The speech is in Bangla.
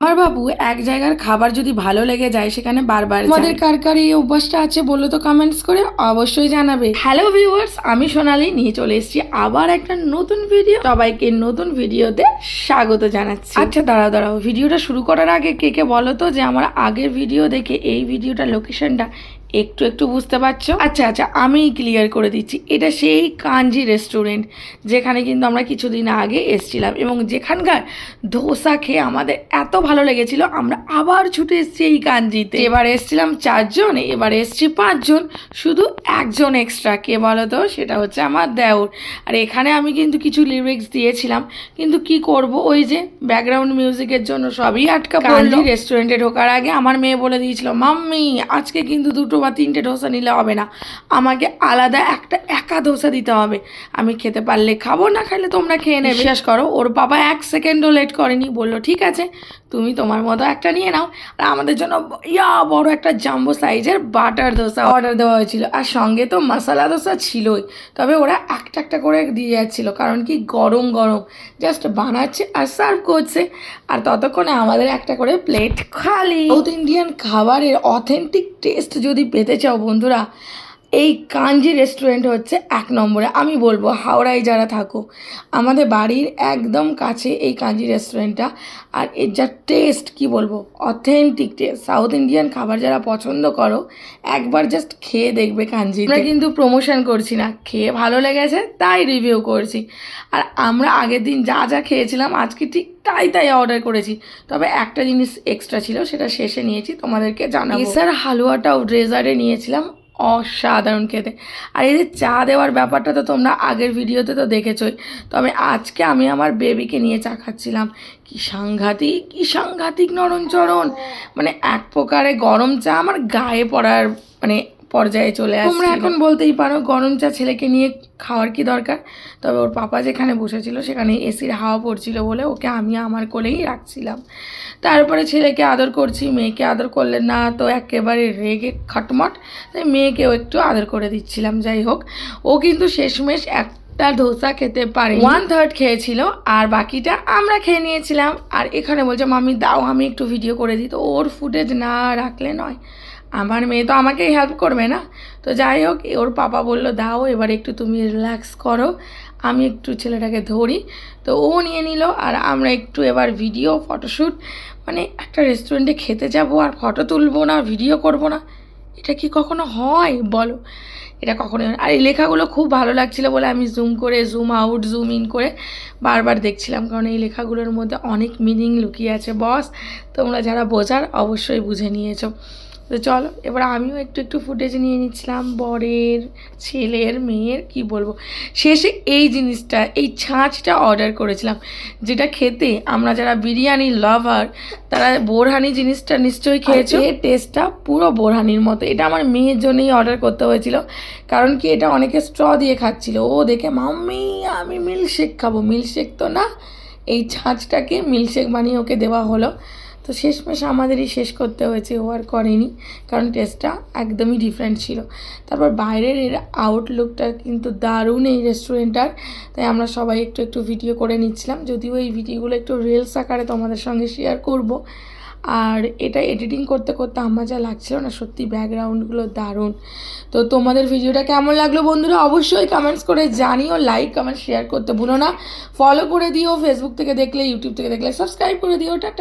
আমার বাবু এক জায়গার খাবার যদি ভালো লেগে যায় সেখানে বারবার আমাদের কার কার এই অভ্যাসটা আছে বলো তো কমেন্টস করে অবশ্যই জানাবে। হ্যালো ভিউয়ার্স আমি সোনালি নিয়ে চলে এসেছি আবার একটা নতুন ভিডিও সবাইকে নতুন ভিডিওতে স্বাগত জানাচ্ছি। আচ্ছা দাঁড়াও দাঁড়াও ভিডিওটা শুরু করার আগে কে কে বলো তো যে আমার আগের ভিডিও দেখে এই ভিডিওটা লোকেশনটা একটু একটু বুঝতে পারছ? আচ্ছা আচ্ছা আমি ক্লিয়ার করে দিচ্ছি। এটা সেই কাঞ্জি রেস্টুরেন্ট যেখানে কিন্তু আমরা কিছুদিন আগে এসছিলাম এবং যেখানকার ধোসা খেয়ে আমাদের এত ভালো লেগেছিল আমরা আবার ছুটে এসেছি এই কাঞ্জিতে। এবার এসছিলাম চারজন এবার এসছি পাঁচজন শুধু একজন এক্সট্রা কে বলো তো সেটা হচ্ছে আমার দেওর। আর এখানে আমি কিন্তু কিছু লিরিক্স দিয়েছিলাম কিন্তু কি করব? ওই যে ব্যাকগ্রাউন্ড মিউজিকের জন্য সবই আটকা পড়ল। রেস্টুরেন্টে ঢোকার আগে আমার মেয়ে বলে দিয়েছিল মাম্মি আজকে কিন্তু দুটো বা তিনটে ধোসা নিলে হবে না। আমাকে আলাদা একটা একা ধোসা দিতে হবে। আমি খেতে পারলে খাব না খাইলে তোমরা খেয়ে নেবে। বিশ্বাস করো। ওর বাবা এক সেকেন্ডও লেট করেনি বলল ঠিক আছে তুমি তোমার মতো একটা নিয়ে নাও। আর আমাদের জন্য ইয়া বড় একটা জাম্বো সাইজের বাটার দোসা অর্ডার দেওয়া হয়েছিল। আর সঙ্গে তো মশলা দোসা ছিলই। তবে ওরা একটা একটা করে দিয়ে যাচ্ছিল কারণ কি গরম গরম। জাস্ট বানাচ্ছে আর সার্ভ করছে। আর ততক্ষণে আমাদের একটা করে প্লেট খালি। সাউথ ইন্ডিয়ান খাবারের অথেন্টিক টেস্ট যদি পেতে চাও বন্ধুরা। এই কাঞ্জি রেস্টুরেন্ট হচ্ছে এক নম্বরে। আমি বলব হাওড়ায় যারা থাকো আমাদের বাড়ির একদম কাছে এই কাঞ্জি রেস্টুরেন্টটা আর এর যা টেস্ট কি বলব অথেন্টিক টেস্ট সাউথ ইন্ডিয়ান খাবার যারা পছন্দ করো একবার জাস্ট খেয়ে দেখবে কাঞ্জি আমরা কিন্তু প্রমোশন করছি না। খেয়ে ভালো লেগেছে তাই রিভিউ করছি। আর আমরা আগের দিন যা যা খেয়েছিলাম আজকে ঠিক তাই তাই অর্ডার করেছি। তবে একটা জিনিস এক্সট্রা ছিল সেটা শেষে নিয়েছি তোমাদেরকে জানাব। স্যার হালুয়াটাও ড্রেজারে নিয়েছিলাম। অসাধারণ খেতে। আর এই যে চা দেওয়ার ব্যাপারটা তো তোমরা আগের ভিডিওতে তো দেখেছই। তবে আজকে আমি আমার বেবিকে নিয়ে চা খাচ্ছিলাম। কী সাংঘাতিক কী সাংঘাতিক নরম চরণ। মানে এক প্রকারে গরম চা আমার গায়ে পড়ার মানে পর্যায়ে চলে আসছে তোমরা এখন বলতেই পারো গরম চা ছেলেকে নিয়ে খাওয়ার কি দরকার? তবে ওর পাপা যেখানে বসেছিল সেখানে এসির হাওয়া পড়ছিল বলে ওকে আমি আমার কোলেই রাখছিলাম। তারপরে ছেলেকে আদর করছি মেয়েকে আদর করলে না তো একেবারে রেগে খটমট তাই মেয়েকেও একটু আদর করে দিচ্ছিলাম যাই হোক। ও কিন্তু শেষমেশ এক একটা ধোসা খেতে পারে ওয়ান থার্ড খেয়েছিল আর বাকিটা আমরা খেয়ে নিয়েছিলাম। আর এখানে বলছে মামি দাও আমি একটু ভিডিও করে দিই। তো ওর ফুটেজ না রাখলে নয়। আমার মেয়ে তো আমাকেই হেল্প করবে না? তো যাই হোক, ওর পাপা বলল, দাও, এবার একটু তুমি রিল্যাক্স করো। আমি একটু ছেলেটাকে ধরি। তো ও নিয়ে নিল, আর আমরা একটু এবার ভিডিও ফটোশ্যুট মানে একটা রেস্টুরেন্টে খেতে যাব, আর ফটো তুলবো না ভিডিও করব না। এটা কি কখনো হয়? বলো। এটা কখনো আর এই লেখাগুলো খুব ভালো লাগছিল বলে আমি জুম করে জুম আউট জুম ইন করে বারবার দেখছিলাম। কারণ এই লেখাগুলোর মধ্যে অনেক মিনিং লুকিয়ে আছে। বস, তোমরা যারা বোঝার, অবশ্যই বুঝে নিয়েছো। তো চলো এবার আমিও একটু একটু ফুটেজ নিয়ে নিচ্ছিলাম। বরের ছেলের মেয়ের কি বলব? শেষে এই জিনিসটা এই ছাঁচটা অর্ডার করেছিলাম যেটা খেতে আমরা যারা বিরিয়ানি লাভার তারা বোরহানি জিনিসটা নিশ্চয়ই খেয়েছো? এর টেস্টটা পুরো বোরহানির মতো। এটা আমার মেয়ের জন্যই অর্ডার করতে হয়েছিল। কারণ কি এটা অনেকে স্ট্র দিয়ে খাচ্ছিল। ও দেখে মাম্মি আমি মিল্কশেক খাব। মিল্কশেক তো না। এই ছাঁচটাকে মিল্কশেক বানিয়ে ওকে দেওয়া হলো। তো শেষমেশ আমাদেরই শেষ করতে হয়েছে, ও আর করেনি, কারণ টেস্টটা একদমই ডিফারেন্ট ছিল। তারপর বাইরের এর আউটলুকটা কিন্তু দারুণ এই রেস্টুরেন্টটার তাই আমরা সবাই একটু একটু ভিডিও করে নিচ্ছিলাম। যদিও এই ভিডিওগুলো একটু রিলস আকারে তোমাদের সঙ্গে শেয়ার করব। আর এটা এডিটিং করতে করতে আমার যা লাগছিল না, সত্যি ব্যাকগ্রাউন্ডগুলো দারুণ। তো তোমাদের ভিডিওটা কেমন লাগল বন্ধুরা? অবশ্যই কমেন্টস করে জানিও লাইক কমেন্ট শেয়ার করতে ভুলো না। ফলো করে দিও ফেসবুক থেকে দেখলে ইউটিউব থেকে দেখলে সাবস্ক্রাইব করে দিও, টাটা।